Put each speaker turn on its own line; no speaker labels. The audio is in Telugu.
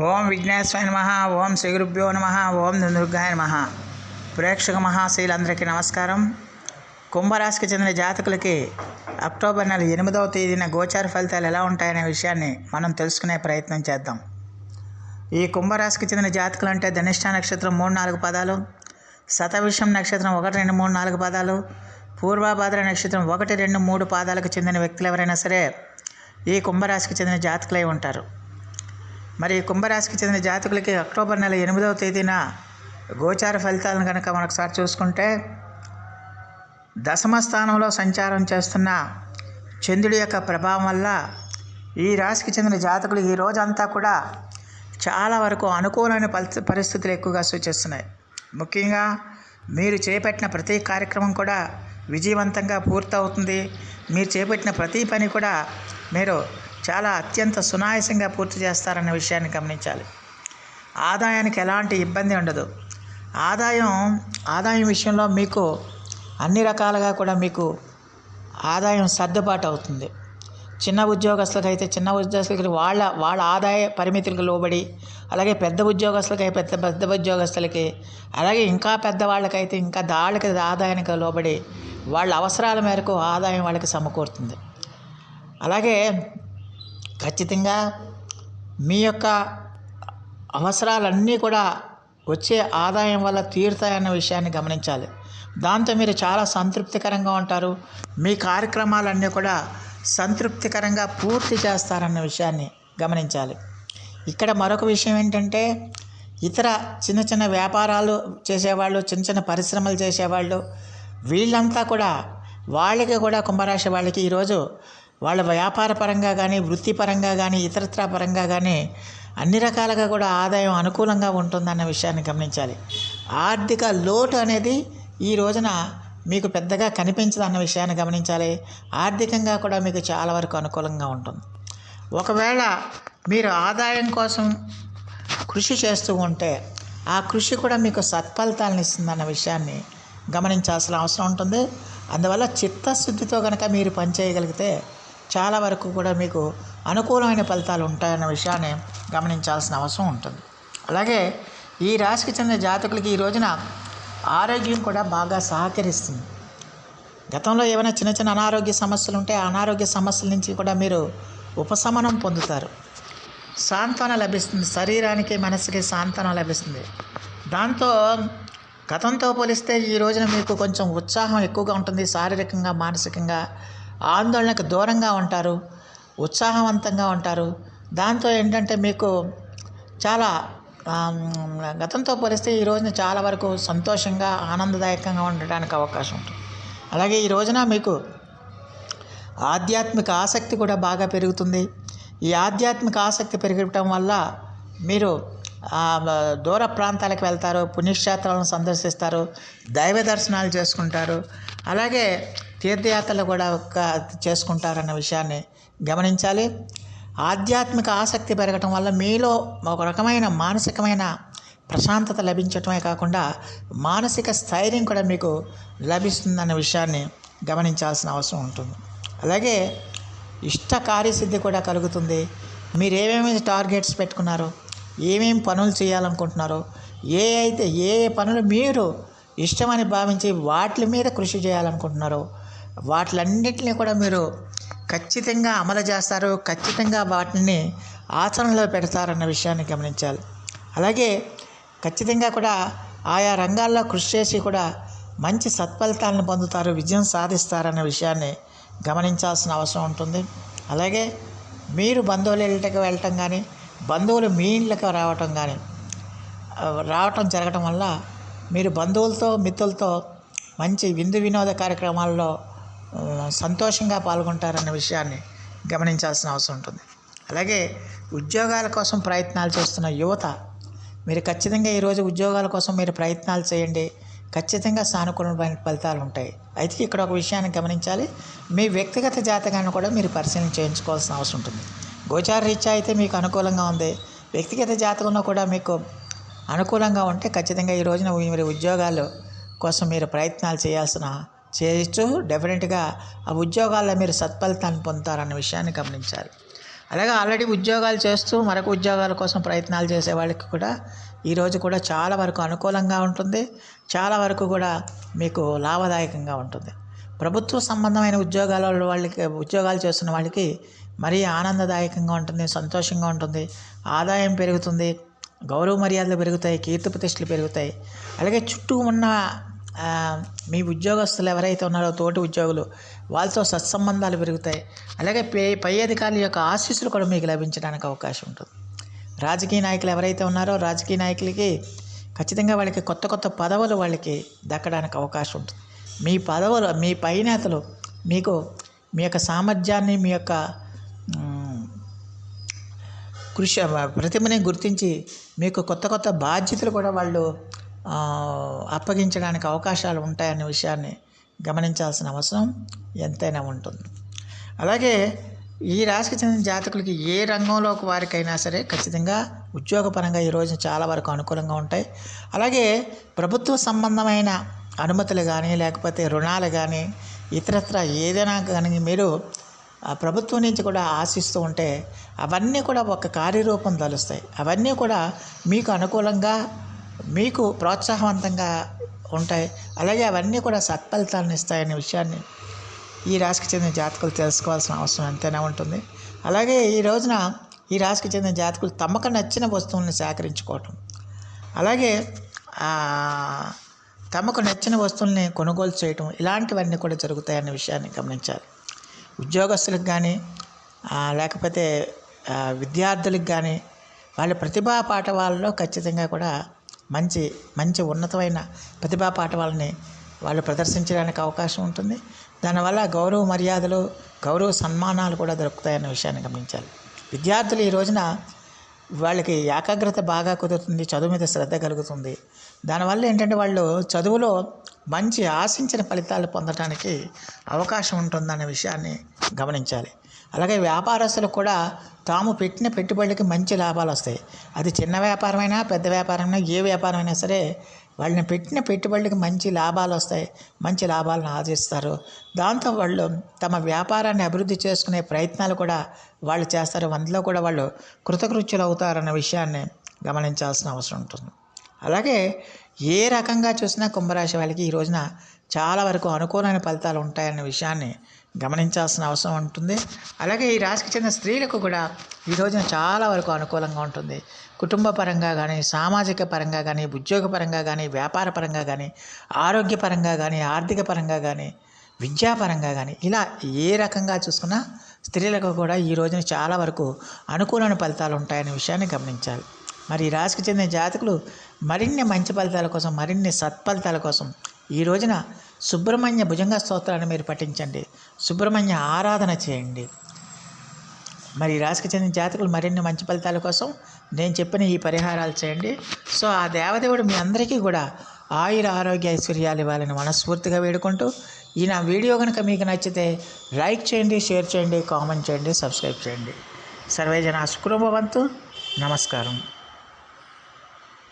ఓం విఘ్నేశ్వర నమ ఓం శ్రీ గురుభ్యో నమ ఓం దుర్గాయ నమ. ప్రేక్షక మహాశీలందరికీ నమస్కారం. కుంభరాశికి చెందిన జాతకులకి అక్టోబర్ నెల ఎనిమిదవ తేదీన గోచార ఫలితాలు ఎలా ఉంటాయనే విషయాన్ని మనం తెలుసుకునే ప్రయత్నం చేద్దాం. ఈ కుంభరాశికి చెందిన జాతకులు అంటే ధనిష్ట నక్షత్రం మూడు నాలుగు పదాలు శతవిషం నక్షత్రం ఒకటి రెండు మూడు నాలుగు పదాలు పూర్వభాద్ర నక్షత్రం ఒకటి రెండు మూడు పాదాలకు చెందిన వ్యక్తులు ఎవరైనా సరే ఈ కుంభరాశికి చెందిన జాతకులై ఉంటారు. మరి కుంభరాశికి చెందిన జాతకులకి అక్టోబర్ నెల ఎనిమిదవ తేదీన గోచార ఫలితాలను కనుక మనొకసారి చూసుకుంటే దశమ స్థానంలో సంచారం చేస్తున్న చంద్రుడి యొక్క ప్రభావం వల్ల ఈ రాశికి చెందిన జాతకులు ఈ రోజంతా కూడా చాలా వరకు అనుకూలమైన పరిస్థితులు ఎక్కువగా సూచిస్తున్నాయి. ముఖ్యంగా మీరు చేపట్టిన ప్రతి కార్యక్రమం కూడా విజయవంతంగా పూర్తవుతుంది. మీరు చేపట్టిన ప్రతి పని కూడా మీరు చాలా అత్యంత సునాయాసంగా పూర్తి చేస్తారన్న విషయాన్ని గమనించాలి. ఆదాయానికి ఎలాంటి ఇబ్బంది ఉండదు. ఆదాయం ఆదాయం విషయంలో మీకు అన్ని రకాలుగా కూడా మీకు ఆదాయం సర్దుబాటు అవుతుంది. చిన్న ఉద్యోగస్తులకు అయితే చిన్న ఉద్యోగస్తులకి వాళ్ళ వాళ్ళ ఆదాయ పరిమితులకు లోబడి అలాగే పెద్ద ఉద్యోగస్తులకి పెద్ద పెద్ద ఉద్యోగస్తులకి అలాగే ఇంకా పెద్ద వాళ్ళకైతే ఇంకా దాళ్ళకి ఆదాయానికి లోబడి వాళ్ళ అవసరాల మేరకు ఆదాయం వాళ్ళకి సమకూరుతుంది. అలాగే ఖచ్చితంగా మీ యొక్క అవసరాలన్నీ కూడా వచ్చే ఆదాయం వల్ల తీరుతాయన్న విషయాన్ని గమనించాలి. దాంతో మీరు చాలా సంతృప్తికరంగా ఉంటారు. మీ కార్యక్రమాలన్నీ కూడా సంతృప్తికరంగా పూర్తి చేస్తారన్న విషయాన్ని గమనించాలి. ఇక్కడ మరొక విషయం ఏంటంటే ఇతర చిన్న చిన్న వ్యాపారాలు చేసేవాళ్ళు చిన్న చిన్న పరిశ్రమలు చేసేవాళ్ళు వీళ్ళంతా కూడా వాళ్ళకి కూడా కుంభరాశి వాళ్ళకి ఈరోజు వాళ్ళ వ్యాపార పరంగా కానీ వృత్తిపరంగా కానీ ఇతరత్ర పరంగా కానీ అన్ని రకాలుగా కూడా ఆదాయం అనుకూలంగా ఉంటుందన్న విషయాన్ని గమనించాలి. ఆర్థిక లోటు అనేది ఈ రోజున మీకు పెద్దగా కనిపించదు అన్న విషయాన్ని గమనించాలి. ఆర్థికంగా కూడా మీకు చాలా వరకు అనుకూలంగా ఉంటుంది. ఒకవేళ మీరు ఆదాయం కోసం కృషి చేస్తూ ఉంటే ఆ కృషి కూడా మీకు సత్ఫలితాలను ఇస్తుందన్న విషయాన్ని గమనించాల్సిన అవసరం ఉంటుంది. అందువల్ల చిత్తశుద్ధితో కనుక మీరు పనిచేయగలిగితే చాలా వరకు కూడా మీకు అనుకూలమైన ఫలితాలు ఉంటాయన్న విషయాన్ని గమనించాల్సిన అవసరం ఉంటుంది. అలాగే ఈ రాశికి చెందిన జాతకులకి ఈ రోజున ఆరోగ్యం కూడా బాగా సహకరిస్తుంది. గతంలో ఏమైనా చిన్న చిన్న అనారోగ్య సమస్యలు ఉంటే ఆ అనారోగ్య సమస్యల నుంచి కూడా మీరు ఉపశమనం పొందుతారు. సాంత్వన లభిస్తుంది. శరీరానికి మనసుకి సాంత్వన లభిస్తుంది. దాంతో గతంతో పోలిస్తే ఈ రోజున మీకు కొంచెం ఉత్సాహం ఎక్కువగా ఉంటుంది. శారీరకంగా మానసికంగా ఆందోళనకు దూరంగా ఉంటారు ఉత్సాహవంతంగా ఉంటారు. దాంతో ఏంటంటే మీకు చాలా గతంతో పోలిస్తే ఈ రోజున చాలా వరకు సంతోషంగా ఆనందదాయకంగా ఉండడానికి అవకాశం ఉంటుంది. అలాగే ఈ రోజున మీకు ఆధ్యాత్మిక ఆసక్తి కూడా బాగా పెరుగుతుంది. ఈ ఆధ్యాత్మిక ఆసక్తి పెరగటం వల్ల మీరు దూర ప్రాంతాలకు వెళ్తారు పుణ్యక్షేత్రాలను సందర్శిస్తారు దైవ దర్శనాలు చేసుకుంటారు. అలాగే తీర్థయాత్రలు కూడా ఒక- చేసుకుంటారన్న విషయాన్ని గమనించాలి. ఆధ్యాత్మిక ఆసక్తి పెరగటం వల్ల మీలో ఒక రకమైన మానసికమైన ప్రశాంతత లభించటమే కాకుండా మానసిక స్థైర్యం కూడా మీకు లభిస్తుందన్న విషయాన్ని గమనించాల్సిన అవసరం ఉంటుంది. అలాగే ఇష్ట కార్యసిద్ధి కూడా కలుగుతుంది. మీరు ఏమేమి టార్గెట్స్ పెట్టుకున్నారో? ఏమేమి పనులు చేయాలనుకుంటున్నారో ఏ అయితే ఏ ఏ పనులు మీరు ఇష్టమని భావించి వాటి మీద కృషి చేయాలనుకుంటున్నారో వాటిలన్నింటినీ కూడా మీరు ఖచ్చితంగా అమలు చేస్తారు ఖచ్చితంగా వాటిని ఆచరణలో పెడతారన్న విషయాన్ని గమనించాలి. అలాగే ఖచ్చితంగా కూడా ఆయా రంగాల్లో కృషి చేసి కూడా మంచి సత్ఫలితాలను పొందుతారు విజయం సాధిస్తారన్న విషయాన్ని గమనించాల్సిన అవసరం ఉంటుంది. అలాగే మీరు బంధువులు వెళ్ళటం కానీ బంధువులు మీ ఇళ్ళకి రావటం కానీ రావటం జరగటం వల్ల మీరు బంధువులతో మిత్రులతో మంచి విందు వినోద కార్యక్రమాల్లో సంతోషంగా పాల్గొంటారన్న విషయాన్ని గమనించాల్సిన అవసరం ఉంటుంది. అలాగే ఉద్యోగాల కోసం ప్రయత్నాలు చేస్తున్న యువత మీరు ఖచ్చితంగా ఈరోజు ఉద్యోగాల కోసం మీరు ప్రయత్నాలు చేయండి. ఖచ్చితంగా సానుకూలమైన ఫలితాలు ఉంటాయి. అయితే ఇక్కడ ఒక విషయాన్ని గమనించాలి. మీ వ్యక్తిగత జాతకాన్ని కూడా మీరు పరిశీలన చేయించుకోవాల్సిన అవసరం ఉంటుంది. గోచార రీత్యా అయితే మీకు అనుకూలంగా ఉంది. వ్యక్తిగత జాతకంలో కూడా మీకు అనుకూలంగా ఉంటే ఖచ్చితంగా ఈ రోజున మీరు ఉద్యోగాలు కోసం మీరు ప్రయత్నాలు చేయాల్సిన చేయొచ్చు డెఫినెట్గా ఆ ఉద్యోగాల్లో మీరు సత్ఫలితాన్ని పొందుతారన్న విషయాన్ని గమనించాలి. అలాగే ఆల్రెడీ ఉద్యోగాలు చేస్తూ మరొక ఉద్యోగాల కోసం ప్రయత్నాలు చేసే వాళ్ళకి కూడా ఈరోజు కూడా చాలా వరకు అనుకూలంగా ఉంటుంది. చాలా వరకు కూడా మీకు లాభదాయకంగా ఉంటుంది. ప్రభుత్వ సంబంధమైన ఉద్యోగాల వాళ్ళకి ఉద్యోగాలు చేస్తున్న వాళ్ళకి మరీ ఆనందదాయకంగా ఉంటుంది సంతోషంగా ఉంటుంది. ఆదాయం పెరుగుతుంది గౌరవ మర్యాదలు పెరుగుతాయి కీర్తి ప్రతిష్టలు పెరుగుతాయి. అలాగే చుట్టూ ఉన్న మీ ఉద్యోగస్తులు ఎవరైతే ఉన్నారో తోటి ఉద్యోగులు వాళ్ళతో సత్సంబంధాలు పెరుగుతాయి. అలాగే పై పై అధికారుల యొక్క ఆశీస్సులు కూడా మీకు లభించడానికి అవకాశం ఉంటుంది. రాజకీయ నాయకులు ఎవరైతే ఉన్నారో రాజకీయ నాయకులకి ఖచ్చితంగా వాళ్ళకి కొత్త కొత్త పదవులు వాళ్ళకి దక్కడానికి అవకాశం ఉంటుంది. మీ పదవులు మీ పై నేతలు మీకు మీ యొక్క సామర్థ్యాన్ని మీ యొక్క కృషి ప్రతిభని గుర్తించి మీకు కొత్త కొత్త బాధ్యతలు కూడా వాళ్ళు అప్పగించడానికి అవకాశాలు ఉంటాయనే విషయాన్ని గమనించాల్సిన అవసరం ఎంతైనా ఉంటుంది. అలాగే ఈ రాశికి చెందిన జాతకులకి ఏ రంగంలో వారికైనా సరే ఖచ్చితంగా ఉద్యోగపరంగా ఈ చాలా వరకు అనుకూలంగా ఉంటాయి. అలాగే ప్రభుత్వ సంబంధమైన అనుమతులు కానీ లేకపోతే రుణాలు కానీ ఇతరత్ర ఏదైనా కానీ మీరు ప్రభుత్వం నుంచి కూడా ఆశిస్తూ ఉంటే అవన్నీ కూడా ఒక కార్యరూపం తలుస్తాయి. అవన్నీ కూడా మీకు అనుకూలంగా మీకు ప్రోత్సాహవంతంగా ఉంటాయి. అలాగే అవన్నీ కూడా సత్ఫలితాలను ఇస్తాయనే విషయాన్ని ఈ రాశికి చెందిన జాతకులు తెలుసుకోవాల్సిన అవసరం ఎంతైనా ఉంటుంది. అలాగే ఈ రోజున ఈ రాశికి చెందిన జాతకులు తమకు నచ్చిన వస్తువులను సేకరించుకోవటం. అలాగే తమకు నచ్చిన వస్తువుల్ని కొనుగోలు చేయటం ఇలాంటివన్నీ కూడా జరుగుతాయన్న విషయాన్ని గమనించాలి. ఉద్యోగస్తులకు కానీ లేకపోతే విద్యార్థులకు కానీ వాళ్ళ ప్రతిభా పాఠవాళ్ళలో ఖచ్చితంగా కూడా మంచి మంచి ఉన్నతమైన ప్రతిభా పాఠవాలని వాళ్ళు ప్రదర్శించడానికి అవకాశం ఉంటుంది. దానివల్ల గౌరవ మర్యాదలు గౌరవ సన్మానాలు కూడా దొరుకుతాయన్న విషయాన్ని గమనించాలి. విద్యార్థులు ఈ రోజున వాళ్ళకి ఏకాగ్రత బాగా కుదురుతుంది చదువు మీద శ్రద్ధ కలుగుతుంది. దానివల్ల ఏంటంటే వాళ్ళు చదువులో మంచి ఆశించిన ఫలితాలు పొందడానికి అవకాశం ఉంటుందనే విషయాన్ని గమనించాలి. అలాగే వ్యాపారస్తులు కూడా తాము పెట్టిన పెట్టుబడికి మంచి లాభాలు వస్తాయి. అది చిన్న వ్యాపారమైనా పెద్ద వ్యాపారమైనా ఏ వ్యాపారమైనా సరే వాళ్ళని పెట్టిన పెట్టుబడులకి మంచి లాభాలు వస్తాయి. మంచి లాభాలను ఆర్జిస్తారు దాంతో వాళ్ళు తమ వ్యాపారాన్ని అభివృద్ధి చేసుకునే ప్రయత్నాలు కూడా వాళ్ళు చేస్తారు. అందులో కూడా వాళ్ళు కృతకృత్యులు అవుతారన్న విషయాన్ని గమనించాల్సిన అవసరం ఉంటుంది. అలాగే ఏ రకంగా చూసినా కుంభరాశి వాళ్ళకి ఈ రోజున చాలా వరకు అనుకూలమైన ఫలితాలు ఉంటాయన్న విషయాన్ని గమనించాల్సిన అవసరం ఉంటుంది. అలాగే ఈ రాశికి చెందిన స్త్రీలకు కూడా ఈ రోజున చాలా వరకు అనుకూలంగా ఉంటుంది. కుటుంబ పరంగా కానీ సామాజిక పరంగా కానీ ఉద్యోగ పరంగా కానీ వ్యాపార పరంగా కానీ ఆరోగ్యపరంగా కానీ ఆర్థిక పరంగా కానీ విద్యాపరంగా కానీ ఇలా ఏ రకంగా చూసుకున్నా స్త్రీలకు కూడా ఈ రోజున చాలా వరకు అనుకూలమైన ఫలితాలు ఉంటాయనే విషయాన్ని గమనించాలి. మరి ఈ రాశికి చెందిన జాతకులు మరిన్ని మంచి ఫలితాల కోసం మరిన్ని సత్ఫలితాల కోసం ఈ రోజున సుబ్రహ్మణ్య భుజంగ స్తోత్రాన్ని మీరు పఠించండి. సుబ్రహ్మణ్య ఆరాధన చేయండి. మరి రాశికి చెందిన జాతకులు మరిన్ని మంచి ఫలితాల కోసం నేను చెప్పిన ఈ పరిహారాలు చేయండి. సో ఆ దేవదేవుడు మీ అందరికీ కూడా ఆయుర ఆరోగ్య ఐశ్వర్యాలు ఇవ్వాలని మనస్ఫూర్తిగా వేడుకుంటూ ఈ నా వీడియో కనుక మీకు నచ్చితే లైక్ చేయండి షేర్ చేయండి కామెంట్ చేయండి సబ్స్క్రైబ్ చేయండి. సర్వేజన సుకుటుంబవంతు నమస్కారం.